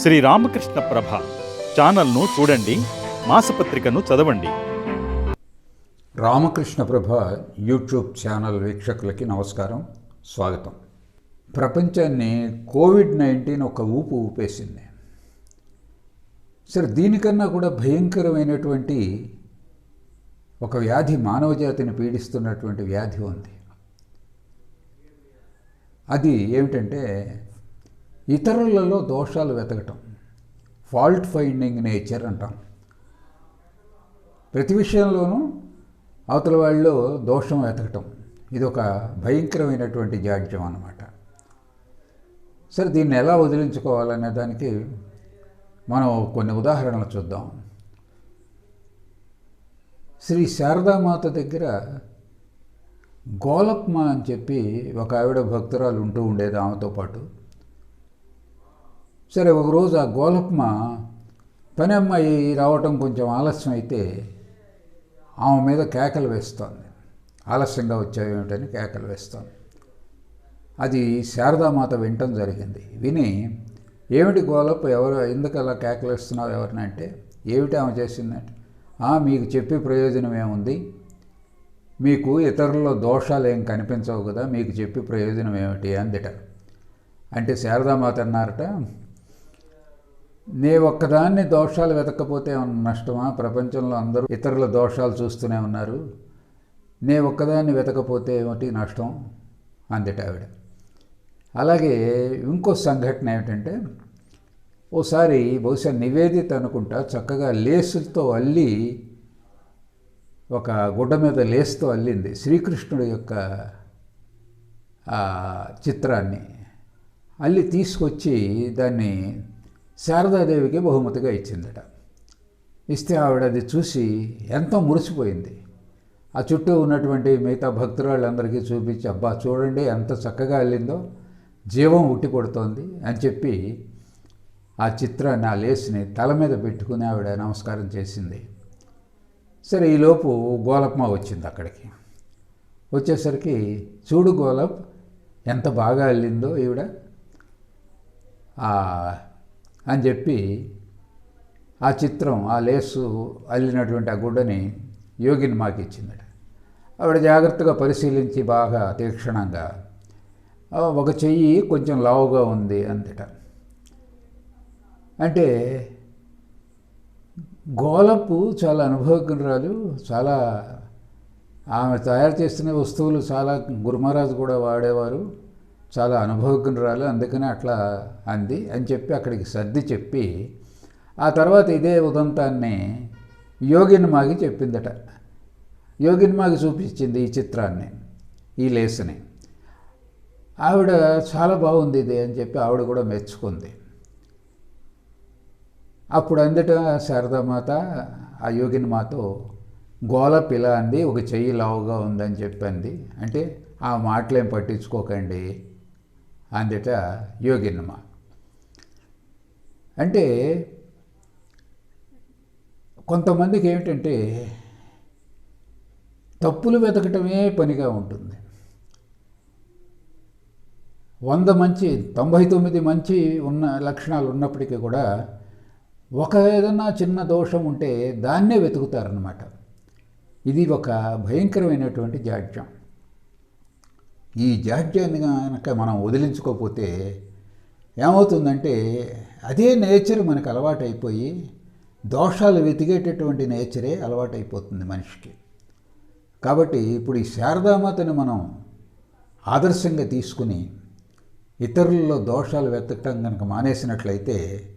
శ్రీ రామకృష్ణ ప్రభ ఛానల్ను చూడండి మాసపత్రికను చదవండి. రామకృష్ణ ప్రభ యూట్యూబ్ ఛానల్ వీక్షకులకి నమస్కారం స్వాగతం. ప్రపంచాన్ని కోవిడ్ నైన్టీన్ ఒక ఊపు ఊపేసింది. సరే దీనికన్నా కూడా భయంకరమైనటువంటి ఒక వ్యాధి మానవజాతిని పీడిస్తున్నటువంటి వ్యాధి ఉంది. అది ఏమిటంటే ఇతరులలో దోషాలు వెతకటం. ఫాల్ట్ ఫైండింగ్ నేచర్ అంటాం. ప్రతి విషయంలోనూ అవతల వాళ్ళు దోషం వెతకటం. ఇది ఒక భయంకరమైనటువంటి జాడ్యం అన్నమాట. సరే దీన్ని ఎలా వదిలించుకోవాలనే దానికి మనం కొన్ని ఉదాహరణలు చూద్దాం. శ్రీ శారదామాత దగ్గర గోలప్మ అని చెప్పి ఒక ఆవిడ భక్తురాలు ఉంటూ ఉండేది ఆమెతో పాటు. సరే ఒకరోజు ఆ గోలక్మ పని అమ్మాయి రావటం కొంచెం ఆలస్యం అయితే ఆమె మీద కేకలు వేస్తోంది. ఆలస్యంగా వచ్చావేమిటని కేకలు వేస్తోంది. అది శారదామాత వినటం జరిగింది. విని ఏమిటి గోలప్ ఎవరు ఎందుకు అలా కేకలు వేస్తున్నావు ఎవరిని? అంటే ఏమిటి ఆమె చేసిందంటే మీకు చెప్పే ప్రయోజనం ఏముంది? మీకు ఇతరుల్లో దోషాలు ఏం కనిపించవు కదా మీకు చెప్పి ప్రయోజనం ఏమిటి? అందిట. అంటే శారదామాత అన్నారట నే ఒక్కదాన్ని దోషాలు వెతకపోతే ఏమన్నా నష్టమా? ప్రపంచంలో అందరూ ఇతరుల దోషాలు చూస్తూనే ఉన్నారు. నే ఒక్కదాన్ని వెతకపోతే ఏమిటి నష్టం? అందిట ఆవిడ. అలాగే ఇంకో సంఘటన ఏమిటంటే ఓసారి బహుశా నివేదిత అనుకుంటా చక్కగా లేసులతో అల్లి ఒక గుడ్డ మీద లేస్తో అల్లింది శ్రీకృష్ణుడి యొక్క చిత్రాన్ని. అల్లి తీసుకొచ్చి దాన్ని శారదాదేవికి బహుమతిగా ఇచ్చిందట. ఇస్తే ఆవిడ అది చూసి ఎంతో మురిసిపోయింది. ఆ చుట్టూ ఉన్నటువంటి మిగతా భక్తురాళ్ళందరికీ చూపించి అబ్బా చూడండి ఎంత చక్కగా అల్లిందో జీవం ఉట్టి కొడుతోంది అని చెప్పి ఆ చిత్రాన్ని ఆ లేస్ని తల మీద పెట్టుకుని ఆవిడ నమస్కారం చేసింది. సరే ఈలోపు గోలప్మ వచ్చింది అక్కడికి. వచ్చేసరికి చూడు గోలప్ ఎంత బాగా అల్లిందో ఈవిడ. అని చెప్పి ఆ చిత్రం ఆ లేసు అల్లినటువంటి ఆ గుడ్డని యోగిని మాకు ఇచ్చిందట. ఆవిడ జాగ్రత్తగా పరిశీలించి బాగా తీక్షణంగా ఒక చెయ్యి కొంచెం లావుగా ఉంది అందట. అంటే గోలపు చాలా అనుభవజ్ఞురాలు చాలా ఆమె తయారు చేస్తున్న వస్తువులు చాలా గురుమహారాజు కూడా వాడేవారు. చాలా అనుభవజ్ఞురాలు అందుకని అట్లా అంది అని చెప్పి అక్కడికి సర్ది చెప్పి ఆ తర్వాత ఇదే ఉదంతాన్ని యోగిని మాగి చెప్పిందట. యోగిని మాగి చూపించింది ఈ చిత్రాన్ని ఈ లేసుని. ఆవిడ చాలా బాగుంది ఇది అని చెప్పి ఆవిడ కూడా మెచ్చుకుంది. అప్పుడు అందట శారదామాత ఆ యోగిని మాతో గోల పిల అంది ఒక చెయ్యి లావుగా ఉందని చెప్పింది అంటే ఆ మాటలేం పట్టించుకోకండి అందట యోగిన్నమ అంటే కొంతమందికి ఏమిటంటే తప్పులు వెతకటమే పనిగా ఉంటుంది. వంద మంచి తొంభై తొమ్మిది మంచి ఉన్న లక్షణాలు ఉన్నప్పటికీ కూడా ఒక ఏదన్నా చిన్న దోషం ఉంటే దాన్నే వెతుకుతారనమాట ఇది ఒక భయంకరమైనటువంటి జాడ్యం. ఈ జాడ్యాన్ని కనుక మనం వదిలించుకోకపోతే ఏమవుతుందంటే అదే నేచర్ మనకు అలవాటైపోయి దోషాలు వెతికేటటువంటి నేచరే అలవాటైపోతుంది మనిషికి. కాబట్టి ఇప్పుడు ఈ శారదామాతని మనం ఆదర్శంగా తీసుకుని ఇతరుల్లో దోషాలు వెతకటం కనుక మానేసినట్లయితే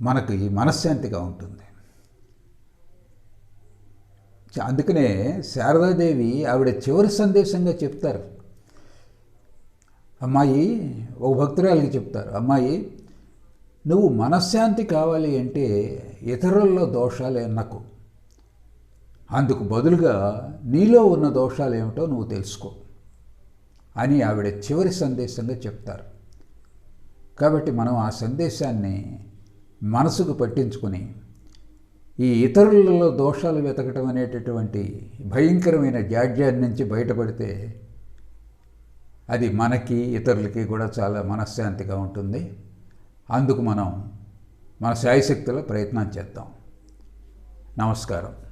మనకి మనశ్శాంతిగా ఉంటుంది. అందుకనే శారదాదేవి ఆవిడ చివరి సందేశంగా చెప్తారు. అమ్మాయి ఒక భక్తురాలికి చెప్తారు అమ్మాయి నువ్వు మనశ్శాంతి కావాలి అంటే ఇతరుల్లో దోషాలు ఎన్నకు. అందుకు బదులుగా నీలో ఉన్న దోషాలు ఏమిటో నువ్వు తెలుసుకో అని ఆవిడ చివరి సందేశంగా చెప్తారు. కాబట్టి మనం ఆ సందేశాన్ని మనసుకు పట్టించుకుని ఈ ఇతరులలో దోషాలు వెతకటం అనేటటువంటి భయంకరమైన జాడ్యాన్ని నుంచి బయటపడితే అది మనకి ఇతరులకి కూడా చాలా మనశ్శాంతిగా ఉంటుంది. అందుకు మనం మన శాయశక్తిలో ప్రయత్నం చేద్దాం. నమస్కారం.